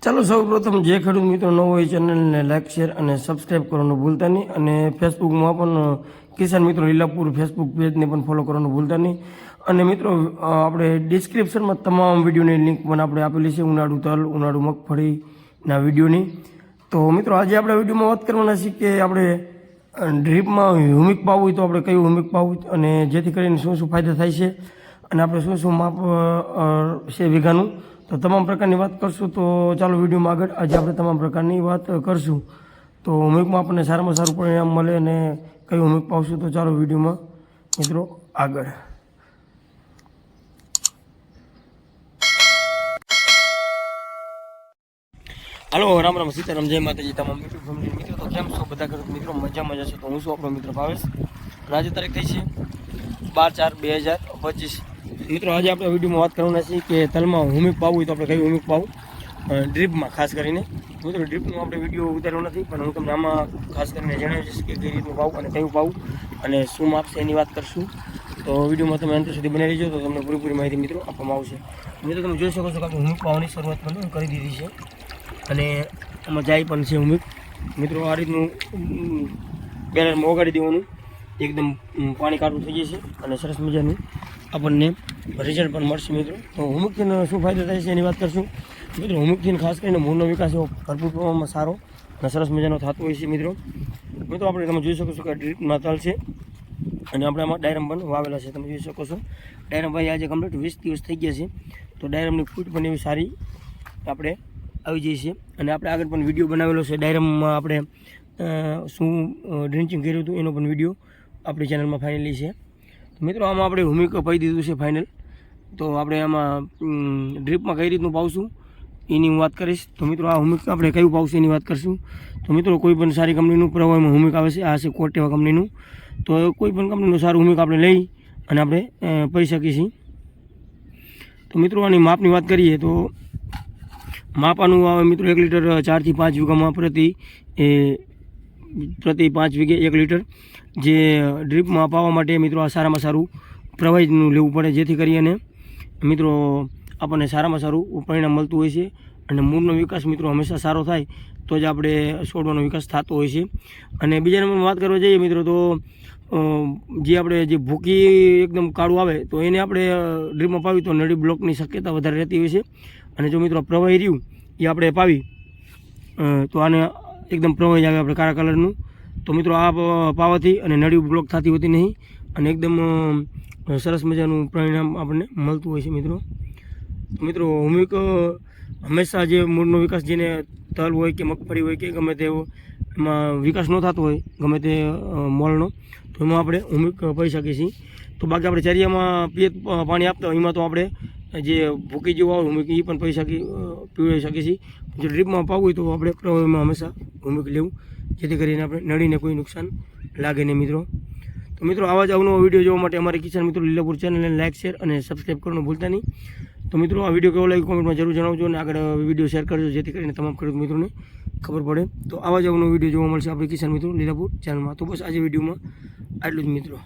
ચાલો સૌ પ્રથમ જે ખેડૂત મિત્રો ન હોય ચેનલને લાઇક શેર અને સબસ્ક્રાઈબ કરવાનું ભૂલતા નહીં અને ફેસબુકમાં પણ કિસાન મિત્રો લીલાપુર ફેસબુક પેજને પણ ફોલો કરવાનું ભૂલતા નહીં. અને મિત્રો આપણે ડિસ્ક્રિપ્શનમાં તમામ વિડીયોની લિંક પણ આપણે આપેલી છે, ઉનાળુ તલ, ઉનાળુ મગફળીના વિડીયોની. તો મિત્રો, આજે આપણે વિડીયોમાં વાત કરવાના છીએ કે આપણે ડ્રીપમાં હ્યુમિક પાવું તો આપણે કયું હ્યુમિક પાવું અને જેથી કરીને શું શું ફાયદા થાય છે અને આપણે શું શું માપ છે વીઘાનું. તો તમામ પ્રકારની વાત કરશું તો ચાલો વિડીયોમાં આગળ. આજે આપણે તમામ પ્રકારની વાત કરશું. તો હોમવર્કમાં આપણને સારામાં સારું પરિણામ મળે અને કયું હોમવર્ક પાવશું તો ચાલો વિડીયોમાં. મિત્રો, આગળ. હલો, રામ રામ, સીતારામ, જય માતાજી, તમામ મિત્રો ફેમિલી મિત્રો, તો કેમ છો? બધા ઘર મિત્રો મજા મજા છે તો હું છું આપણો મિત્ર ભાવેશ. અને આજે તારીખ થઈ છે બાર ચાર બે હજાર પચીસ. મિત્રો, આજે આપણે વિડીયોમાં વાત કરવાના છીએ કે તલમાં હુમિક પાવું તો આપણે કયું હુમિક પાવું ડ્રીપમાં, ખાસ કરીને. મિત્રો, ડ્રીપનો આપણે વીડિયો ઉતાર્યો નથી, પણ હું તમને આમાં ખાસ કરીને જણાવીશ કે કઈ રીતનું પાવું અને કયું પાવું અને શું માપ એની વાત કરશું. તો વિડીયોમાં તમે અંત સુધી બનાવી રહેજો તો તમને પૂરેપૂરી માહિતી મિત્રો આપવામાં આવશે. મિત્રો, તમે જોઈ શકો છો કે આપણે હુમિક પાવાની શરૂઆત પણ કરી દીધી છે. અને આમાં જાય પણ છે હુમિક મિત્રો, આ રીતનું બેનરમાં ઓગાડી દેવાનું. એકદમ પાણી કાઢવું થઈ જશે અને સરસ મજાનું આપણને રિઝલ્ટ પણ મળશે મિત્રો. તો હુમુકથી શું ફાયદો થાય છે એની વાત કરશું. મિત્રો હુમુકથી ખાસ કરીને મૂળનો વિકાસ એવો ભરપૂર પ્રમાણમાં સારો અને સરસ મજાનો થતો હોય છે મિત્રો. મિત્રો આપણે તમે જોઈ શકો છો કે ડ્રીપમાં તલ છે અને આપણે આમાં ડાયરમ પણ વાવેલા છે. તમે જોઈ શકો છો. ડાયરમ ભાઈ આજે કમ્પ્લીટ વીસ દિવસ થઈ ગયા છે. તો ડાયરમની ફૂટ પણ એવી સારી આપણે આવી જઈ છે. અને આપણે આગળ પણ વીડિયો બનાવેલો છે. ડાયરમમાં આપણે શું ડ્રિંચિંગ કર્યું હતું એનો પણ વીડિયો આપણી ચેનલમાં ફાઇનલી છે. મિત્રો, આમાં આપણે હુમિક પાઈ દીધું છે ફાઇનલ તો આપણે આમાં ડ્રીપમાં કઈ રીતનું પાવશું એની હું વાત કરીશ. તો મિત્રો, આ હુમિક આપણે કયું પાવશું એની વાત કરીશું. તો મિત્રો, કોઈ પણ સારી કંપનીનું પ્રવાહમાં હુમિક આવે છે આ છે કોટેવા કંપનીનું તો કોઈ પણ કંપનીનું સારું હુમિક આપણે લઈ અને આપણે પહી શકીએ છીએ તો મિત્રો, આની માપની વાત કરીએ તો માપાનું આવે મિત્રો, એક લીટર ચારથી પાંચ વીઘામાં પ્રતિ એ પ્રતિ પાંચ વીઘે એક લીટર જે ડ્રીપમાં પાવા માટે મિત્રો આ સારામાં સારું પ્રવાહીનું લેવું પડે. જેથી કરીને મિત્રો આપણને સારામાં સારું પરિણામ મળતું હોય છે અને મૂળનો વિકાસ મિત્રો હંમેશા સારો થાય તો જ આપણે છોડવાનો વિકાસ થતો હોય છે. અને બીજા નંબરમાં વાત કરવા જઈએ મિત્રો તો જે આપણે જે ભૂકી એકદમ કાળું આવે તો એને આપણે ડ્રીપમાં પાવી તો નળી બ્લોકની શક્યતા વધારે રહેતી હોય છે. અને જો મિત્રો પ્રવાહી રહ્યું એ આપણે પાવી તો આને એકદમ પ્રવાહી આવે આપણે કાળા કલરનું. તો મિત્રો, આ પાવાથી અને નળી બ્લોક થતી હોતી નહીં. અને એકદમ સરસ મજાનું પરિણામ આપણને મળતું હોય છે મિત્રો. મિત્રો હુમિક હંમેશા જે મૂળનો વિકાસ જેને તલ હોય કે મગફળી હોય કે ગમે તે એમાં વિકાસ ન થતો હોય, ગમે તે મોલનો, તો એમાં આપણે હુમિક પડી શકીએ છીએ. તો બાકી આપણે ચરિયામાં પિયત પાણી આપતા હોય, એમાં તો આપણે જે ભૂકી જેવું આવે હુમિક એ પણ પૈસા પીવડાવી પીવી શકીએ છીએ. જો ડ્રીપમાં પાવું હોય તો આપણે પ્રવાહીમાં હંમેશા ભૂમિક લેવું, જેથી કરીને આપણે નળીને કોઈ નુકસાન લાગે નહીં મિત્રો. તો મિત્રો, આવા જ અવનવો વીડિયો જોવા માટે અમારી કિસાન મિત્રો લીલાપુર ચેનલને લાઇક શેર અને સબસ્ક્રાઈબ કરવાનું ભૂલતા નહીં. તો મિત્રો, આ વીડિયો કેવો લાગ્યો કોમેન્ટમાં જરૂર જણાવજો અને આગળ વીડિયો શેર કરજો, જેથી કરીને તમામ ખેડૂત મિત્રોને ખબર પડે. તો આવા જ અવનો વીડિયો જોવા મળશે આપણી કિસાન મિત્રો લીલાપુર ચેનલમાં. તો બસ આજે વિડીયોમાં આટલું જ મિત્રો.